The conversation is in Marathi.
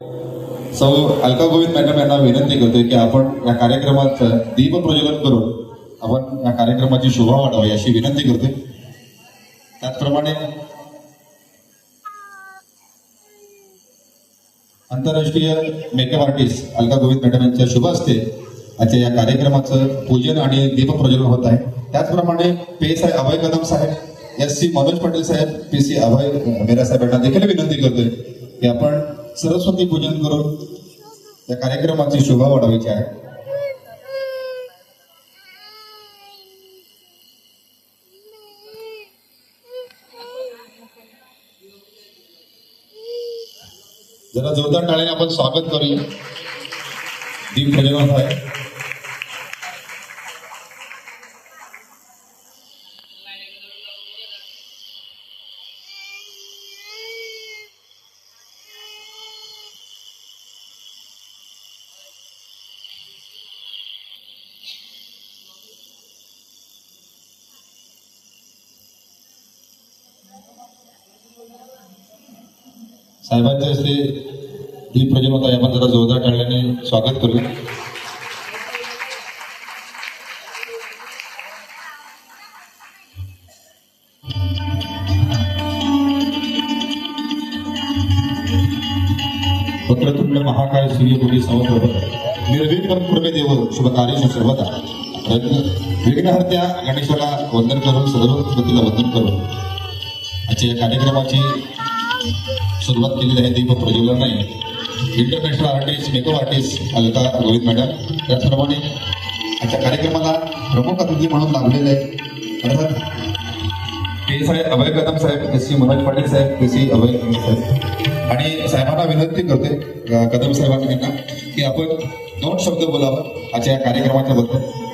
सौ अलका गोविंद मॅडम यांना विनंती करतोय की आपण या कार्यक्रमात दीप प्रज्वलन करून आपण या कार्यक्रमाची शोभा वाढावी अशी विनंती करतोय. त्याचप्रमाणे आंतरराष्ट्रीय makeup artist Alka Govind madam यांच्या शुभ असते आजच्या या कार्यक्रमाचं पूजन आणि दीप प्रज्वलन होत आहे. त्याचप्रमाणे पे साहेब अभय कदम साहेब एस सी मनोज पटेल साहेब पी सी अभय मेरा साहेब यांना देखील विनंती करतोय की आपण सरस्वती पूजन करून या कार्यक्रमाची शोभा वाढवायची आहे. जरा जोरदार टाळ्याने आपण स्वागत करूया. दीप प्रज्वलन आहे. साहेबांच्या हस्ते दीप प्रजन होता आपण जरा जोरदार टाळल्याने स्वागत करू. वक्रतुंड महाकाय सूर्यकोटी समप्रभ निर्विघ्न पूर्वे देव शुभकार्य सर्वदा विघ्नहर्त्या गणेशाला वंदन करून सर्वपतीला वंदन करून. आजच्या या कार्यक्रमाची सुरुवात केलेली आहे. दीप प्रज्वलन नाही international artist makeup artist Alta Rohit madam. त्याचप्रमाणे आजच्या कार्यक्रमाला प्रमुख अतिथी म्हणून लागलेले आहे अर्थात P S I Abhay Kadam Saheb S C Manoj Patil Saheb P C Abhay Kadam साहेब. आणि साहेबांना विनंती करते कदम साहेबांना की आपण दोन शब्द बोलावं आजच्या या कार्यक्रमाच्या बद्दल.